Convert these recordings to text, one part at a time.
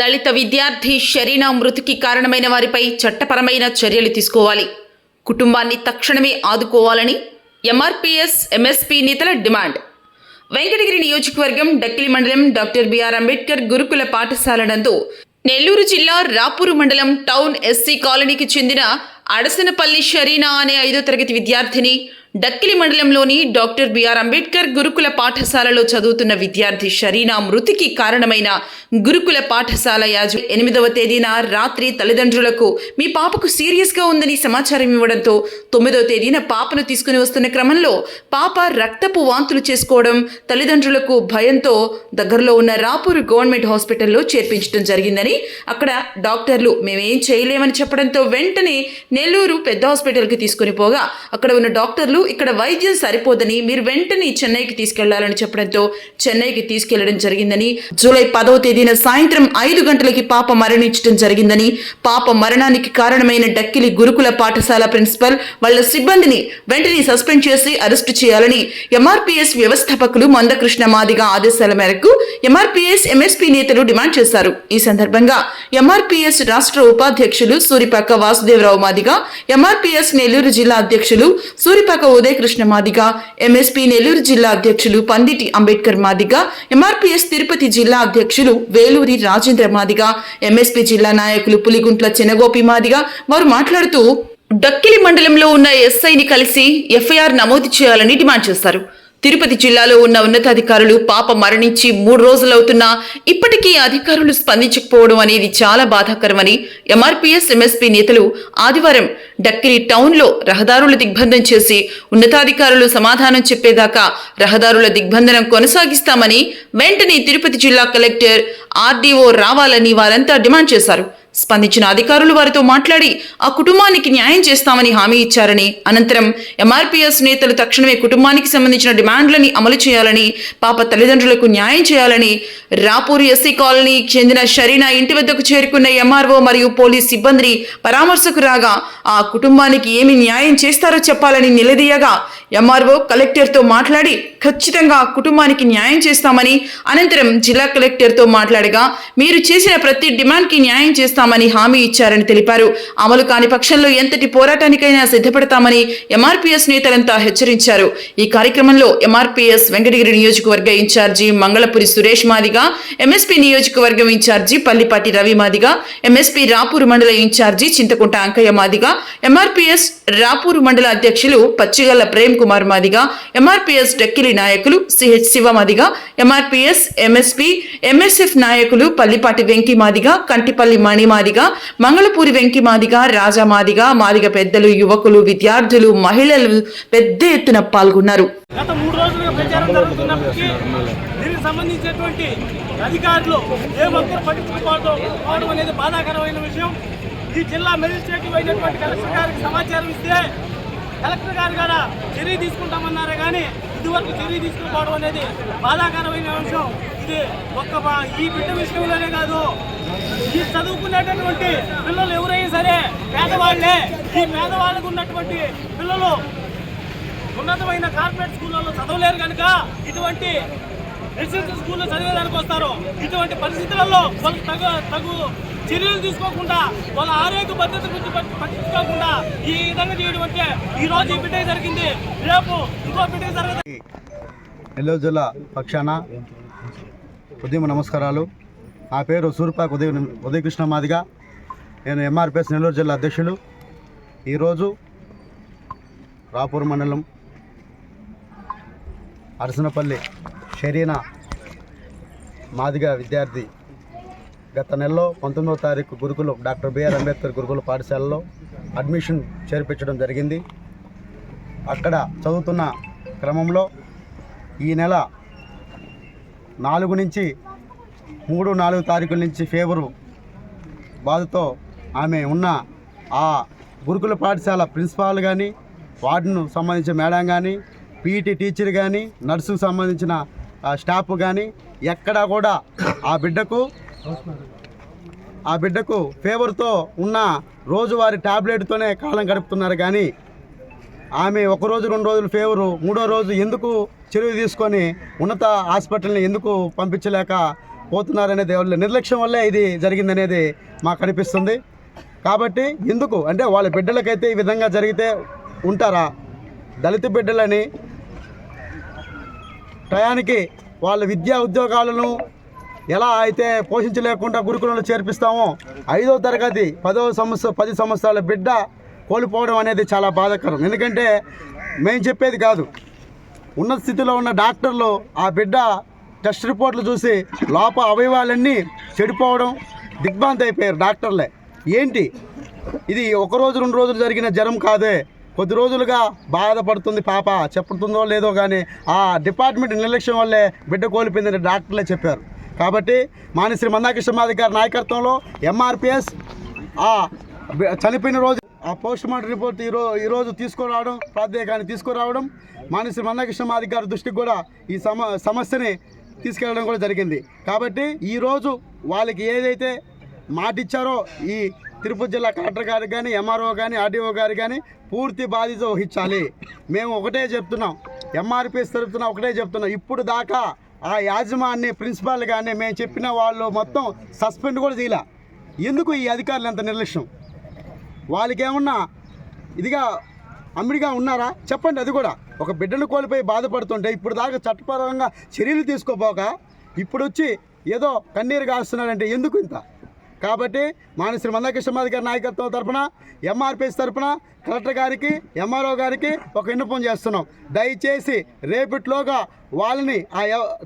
దళిత విద్యార్థి షరీనా మృతికి కారణమైన వారిపై చట్టపరమైన చర్యలు తీసుకోవాలి. కుటుంబాన్ని తక్షణమే ఆదుకోవాలని ఎంఆర్పీఎస్ ఎంఎస్పీ నేతల డిమాండ్. వెంకటగిరి నియోజకవర్గం డక్కిలి మండలం డాక్టర్ బిఆర్ అంబేద్కర్ గురుకుల పాఠశాల నందు నెల్లూరు జిల్లా రాపూరు మండలం టౌన్ ఎస్సీ కాలనీకి చెందిన అడసనపల్లి షరీనా అనే ఐదో తరగతి విద్యార్థిని డక్కిలి మండలంలోని డాక్టర్ బిఆర్ అంబేద్కర్ గురుకుల పాఠశాలలో చదువుతున్న విద్యార్థి షరీనా మృతికి కారణమైన గురుకుల పాఠశాల యాజ ఎనిమిదవ తేదీన రాత్రి తల్లిదండ్రులకు మీ పాపకు సీరియస్గా ఉందని సమాచారం ఇవ్వడంతో తొమ్మిదవ తేదీన పాపను తీసుకుని వస్తున్న క్రమంలో పాప రక్తపు వాంతులు చేసుకోవడం తల్లిదండ్రులకు భయంతో దగ్గరలో ఉన్న రాపూర్ గవర్నమెంట్ హాస్పిటల్లో చేర్పించడం జరిగిందని అక్కడ డాక్టర్లు మేమేం చేయలేమని చెప్పడంతో వెంటనే నెల్లూరు పెద్ద హాస్పిటల్కి తీసుకుని పోగా అక్కడ ఉన్న డాక్టర్లు ఇక్కడ వైద్యం సరిపోదని మీరు వెంటనే చెన్నైకి తీసుకెళ్ళాలని చెప్పడంతో చెన్నైకి తీసుకెళ్ళడం జరిగిందని జూలై పదవ తేదీన సాయంత్రం ఐదు గంటలకి పాప మరణించడం జరిగిందని పాప మరణానికి కారణమైన డక్కిలి గురుకుల పాఠశాల ప్రిన్సిపల్ వాళ్ళ సిబ్బందిని వెంటనే సస్పెండ్ చేసి అరెస్టు చేయాలని ఎంఆర్పీఎస్ వ్యవస్థాపకులు మందకృష్ణ మాదిగ ఆదేశాల మేరకు ఎంఆర్పీఎస్ ఎంఎస్పీ నేతలు డిమాండ్ చేశారు. ఈ సందర్భంగా ఎంఆర్పీఎస్ రాష్ట్ర ఉపాధ్యక్షులు సూరిపాక వాసుదేవరావు మాదిగ ఎంఆర్పీఎస్ నెల్లూరు జిల్లా అధ్యక్షులు సూరిపాక ఉదయకృష్ణ మాదిగ ఎంఎస్పీ నెల్లూరు జిల్లా అధ్యక్షులు పండిటి అంబేద్కర్ మాదిగ ఎంఆర్పీఎస్ తిరుపతి జిల్లా అధ్యక్షులు వేలూరి రాజేంద్ర మాదిగ ఎంఎస్పీ జిల్లా నాయకులు పులిగుంట్ల చెనగోపి మాదిగ వారు మాట్లాడుతూ డక్కిలి మండలంలో ఉన్న ఎస్ఐని కలిసి ఎఫ్ఐఆర్ నమోదు చేయాలని డిమాండ్ చేశారు తిరుపతి జిల్లాలో ఉన్న ఉన్నతాధికారులు పాప మరణించి మూడు రోజులవుతున్నా ఇప్పటికీ అధికారులు స్పందించకపోవడం అనేది చాలా బాధాకరమని ఎంఆర్పీఎస్ ఎంఎస్పీ నేతలు ఆదివారం డక్కిలి టౌన్లో రహదారుల దిగ్బంధం చేసి ఉన్నతాధికారులు సమాధానం చెప్పేదాకా రహదారుల దిగ్బంధనం కొనసాగిస్తామని వెంటనే తిరుపతి జిల్లా కలెక్టర్ ఆర్డీఓ రావాలని వారంతా డిమాండ్ చేశారు. స్పందించిన అధికారులు వారితో మాట్లాడి ఆ కుటుంబానికి న్యాయం చేస్తామని హామీ ఇచ్చారని అనంతరం ఎంఆర్పీఎస్ నేతలు తక్షణమే కుటుంబానికి సంబంధించిన డిమాండ్లని అమలు చేయాలని పాప తల్లిదండ్రులకు న్యాయం చేయాలని రాపూర్ ఎస్సీ కాలనీకి చెందిన షరీనా ఇంటి వద్దకు చేరుకున్న ఎంఆర్ఓ మరియు పోలీస్ సిబ్బందిని పరామర్శకు రాగా ఆ కుటుంబానికి ఏమి న్యాయం చేస్తారో చెప్పాలని నిలదీయగా ఎంఆర్ఓ కలెక్టర్తో మాట్లాడి ఖచ్చితంగా ఆ కుటుంబానికి న్యాయం చేస్తామని అనంతరం జిల్లా కలెక్టర్తో మాట్లాడగా మీరు చేసిన ప్రతి డిమాండ్కి న్యాయం చేస్తామని హామీ ఇచ్చారని తెలిపారు. అమలు కాని పక్షంలో ఎంతటి పోరాటానికైనా సిద్ధపడతామని ఎంఆర్పీఎస్ నేతలంతా హెచ్చరించారు. ఈ కార్యక్రమంలో ఎంఆర్పీఎస్ వెంకటగిరి నియోజకవర్గ in charge Mangalapuri Suresh Madiga MSP నియోజకవర్గం in charge Pallipati Ravi Madiga MSP Rapur మండల in charge Chintakunta Ankaiah Madiga MRPS Rapur మండల అధ్యక్షులు పచ్చిగల్ల ప్రేమ్ కుమార్ మాదిగా ఎంఆర్పీఎస్ డక్కిలి నాయకులు CH Siva Madiga MRPS MSP MSF నాయకులు పల్లిపాటి వెంకి మాదిగా కంటిపల్లి మణి మాదిగా మంగళపూరి వెంకి మాదిగా రాజా మాదిగా మాదిగ పెద్దలు యువకులు విద్యార్థులు మహిళలు పెద్ద ఎత్తున పాల్గొన్నారు. గత మూడు రోజులుగా ప్రచారం జరుగుతున్నప్పటికీ దీనికి సంబంధించినటువంటి అధికారులు ఏ ఒక్కరు పట్టించుకోవడం అనేది బాధాకరమైన విషయం. ఈ జిల్లా మెజిస్ట్రేటివ్ అయినటువంటి కలెక్టర్ గారికి సమాచారం ఇస్తే కలెక్టర్ గారు కూడా చర్య తీసుకుంటామన్నారే కానీ ఇదివరకు చర్య తీసుకుపోవడం అనేది బాధాకరమైన అంశం. ఇది ఒక్క ఈ బిడ్డ విషయంలోనే కాదు. ఈ చదువుకునేటటువంటి పిల్లలు ఎవరైనా సరే పేదవాళ్ళే. ఈ పేదవాళ్ళకు ఉన్నటువంటి పిల్లలు ఉన్నతమైన కార్పొరేట్ స్కూళ్ళలో చదవలేరు కనుక ఇటువంటి రెసిడెన్షియల్ స్కూల్లో చదివేదానికి వస్తారు. ఇటువంటి పరిస్థితులలో వాళ్ళకి తగు తగు చర్యలు తీసుకోకుండా వాళ్ళ ఆరోగ్య భద్రత గురించి పట్టించుకోకుండా ఈ విధంగా చేయడం అంటే ఈ రోజు ఈ బిడ్డ జరిగింది. రేపు ఇంకో బిడ్డ జరగదు. నెల్లూరు జిల్లా పక్షాన ఉదయం నమస్కారాలు. నా పేరు సూర్పాక్ ఉదయ ఉదయకృష్ణ మాదిగా. నేను ఎంఆర్పిఎస్ నెల్లూరు జిల్లా అధ్యక్షులు. ఈరోజు రాపూర్ మండలం అరసనపల్లి షరీనా మాదిగా విద్యార్థి. గత నెలలో పంతొమ్మిదవ తారీఖు గురుకులం డాక్టర్ బిఆర్ అంబేద్కర్ గురుకుల పాఠశాలలో అడ్మిషన్ చేర్పించడం జరిగింది. అక్కడ చదువుతున్న క్రమంలో ఈ నెల నాలుగు నుంచి మూడు నాలుగు తారీఖుల నుంచి ఫీవరు బాధతో ఆమె ఉన్న ఆ గురుకుల పాఠశాల ప్రిన్సిపాల్ కానీ వార్డును సంబంధించిన మేడం కానీ పీఈటీ టీచర్ కానీ నర్సుకు సంబంధించిన స్టాఫ్ కానీ ఎక్కడా కూడా ఆ బిడ్డకు ఆ బిడ్డకు ఫేవర్తో ఉన్న రోజువారి టాబ్లెట్తోనే కాలం గడుపుతున్నారు కానీ ఆమె ఒక రోజు రెండు రోజులు ఫేవరు మూడో రోజు ఎందుకు చెరువు తీసుకొని ఉన్నత హాస్పిటల్ని ఎందుకు పంపించలేక పోతున్నారనేది వాళ్ళ నిర్లక్ష్యం వల్లే ఇది జరిగిందనేది మాకు అనిపిస్తుంది. కాబట్టి ఎందుకు? అంటే వాళ్ళ బిడ్డలకైతే ఈ విధంగా జరిగితే ఉంటారా? దళిత బిడ్డలని టయానికి వాళ్ళ విద్యా ఉద్యోగాలను ఎలా అయితే పోషించలేకుండా గురుకులంలో చేర్పిస్తామో ఐదో తరగతి పదో సంవత్సరం పది సంవత్సరాల బిడ్డ కోల్పోవడం అనేది చాలా బాధాకరం. ఎందుకంటే మేము చెప్పేది కాదు. ఉన్నత స్థితిలో ఉన్న డాక్టర్లు ఆ బిడ్డ టెస్ట్ రిపోర్ట్లు చూసి లోప అవయవాలన్నీ చెడిపోవడం దిగ్భ్రాంతి అయిపోయారు డాక్టర్లే. ఏంటి? ఇది ఒక రోజు రెండు రోజులు జరిగిన జ్వరం కాదే. కొద్ది రోజులుగా బాధపడుతుంది పాప. చెప్పుతుందో లేదో కానీ ఆ డిపార్ట్మెంట్ నిర్లక్ష్యం వల్లే బిడ్డ కోల్పోయిందని డాక్టర్లే చెప్పారు. కాబట్టి మానిశ్రీ మందాకృష్ణ గారి నాయకత్వంలో ఎంఆర్పిఎస్ ఆ చనిపోయిన రోజు ఆ పోస్ట్ మార్టం రిపోర్ట్ ఈరోజు ఈరోజు తీసుకురావడం ప్రాధ్యాయకాన్ని తీసుకురావడం మానశ్రీ మందాకృష్ణ మాది గారి దృష్టికి కూడా ఈ సమ సమస్యని తీసుకెళ్ళడం కూడా జరిగింది. కాబట్టి ఈరోజు వాళ్ళకి ఏదైతే మాట ఇచ్చారో ఈ తిరుపతి జిల్లా కలెక్టర్ గారికి కానీ ఎంఆర్ఓ కానీ ఆర్డీఓ గారు కానీ పూర్తి బాధ్యత వహించాలి. మేము ఒకటే చెప్తున్నాం. ఎంఆర్పిఎస్ తరపున ఒకటే చెప్తున్నాం. ఇప్పుడు దాకా ఆ యాజమాన్య ప్రిన్సిపాల్ కానీ మేము చెప్పిన వాళ్ళు మొత్తం సస్పెండ్ కూడా చేయలే. ఎందుకు ఈ అధికారులు ఎంత నిర్లక్ష్యం? వాళ్ళకేమన్నా ఇదిగా అమ్మిడిగా ఉన్నారా? చెప్పండి అది కూడా. ఒక బిడ్డను కోల్పోయి బాధపడుతుంటే ఇప్పుడు దాకా చట్టపరంగా చర్యలు తీసుకోపోక ఇప్పుడు వచ్చి ఏదో కన్నీరు కాస్తున్నాడంటే ఎందుకు ఇంత? కాబట్టి మానశ్రీ మందకృష్ణమాది గారి నాయకత్వం తరఫున ఎంఆర్పిఎస్ తరఫున కలెక్టర్ గారికి ఎంఆర్ఓ గారికి ఒక విన్నపం చేస్తున్నాం. దయచేసి రేపటిలోగా వాళ్ళని ఆ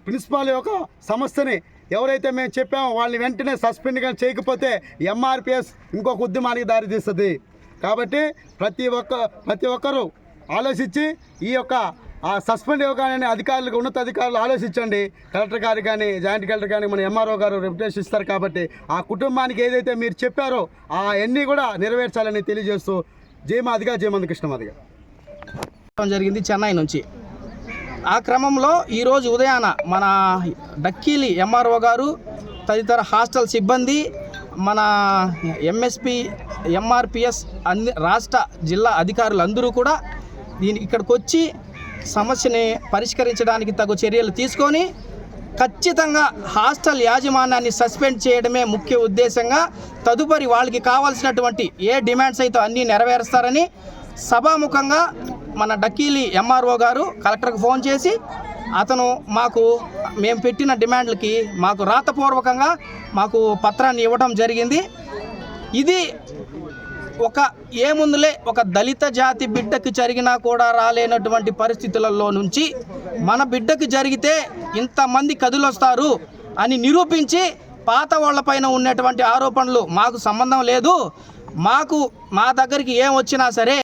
ప్రిన్సిపాల్ యొక్క సంస్థని ఎవరైతే మేము చెప్పామో వాళ్ళని వెంటనే సస్పెండ్ కానీ చేయకపోతే ఎంఆర్పిఎస్ ఇంకొక ఉద్యమానికి దారితీస్తుంది. కాబట్టి ప్రతి ఒక్క ప్రతి ఒక్కరూ ఆలోచించి ఈ యొక్క సస్పెండ్ ఇవ్వగానే అధికారులకు ఉన్నతాధికారులు ఆలోచించండి. కలెక్టర్ గారు కానీ జాయింట్ కలెక్టర్ కానీ మన ఎంఆర్ఓ గారు రెప్యుటేషన్ ఇస్తారు కాబట్టి ఆ కుటుంబానికి ఏదైతే మీరు చెప్పారో ఆ అన్నీ కూడా నెరవేర్చాలని తెలియజేస్తూ జయమాదిగా జయమంది కృష్ణమాదిగా జరిగింది చెన్నై నుంచి. ఆ క్రమంలో ఈరోజు ఉదయాన మన డక్కీలి ఎంఆర్ఓ గారు తదితర హాస్టల్ సిబ్బంది మన ఎంఎస్పి ఎంఆర్పిఎస్ అన్ని రాష్ట్ర జిల్లా అధికారులు అందరూ కూడా దీని ఇక్కడికి వచ్చి సమస్యని పరిష్కరించడానికి తగు చర్యలు తీసుకొని ఖచ్చితంగా హాస్టల్ యాజమాన్యాన్ని సస్పెండ్ చేయడమే ముఖ్య ఉద్దేశంగా తదుపరి వాళ్ళకి కావాల్సినటువంటి ఏ డిమాండ్స్ అయితే అన్నీ నెరవేరుస్తారని సభాముఖంగా మన డక్కీలి ఎంఆర్ఓ గారు కలెక్టర్కి ఫోన్ చేసి అతను మాకు మేము పెట్టిన డిమాండ్లకి మాకు రాతపూర్వకంగా మాకు పత్రాన్ని ఇవ్వడం జరిగింది. ఇది ఒక ఏముందులే ఒక దళిత జాతి బిడ్డకి జరిగినా కూడా రాలేనటువంటి పరిస్థితులలో నుంచి మన బిడ్డకి జరిగితే ఇంతమంది కదులొస్తారు అని నిరూపించి పాత వాళ్ళపైన ఉన్నటువంటి ఆరోపణలు మాకు సంబంధం లేదు. మాకు మా దగ్గరికి ఏం వచ్చినా సరే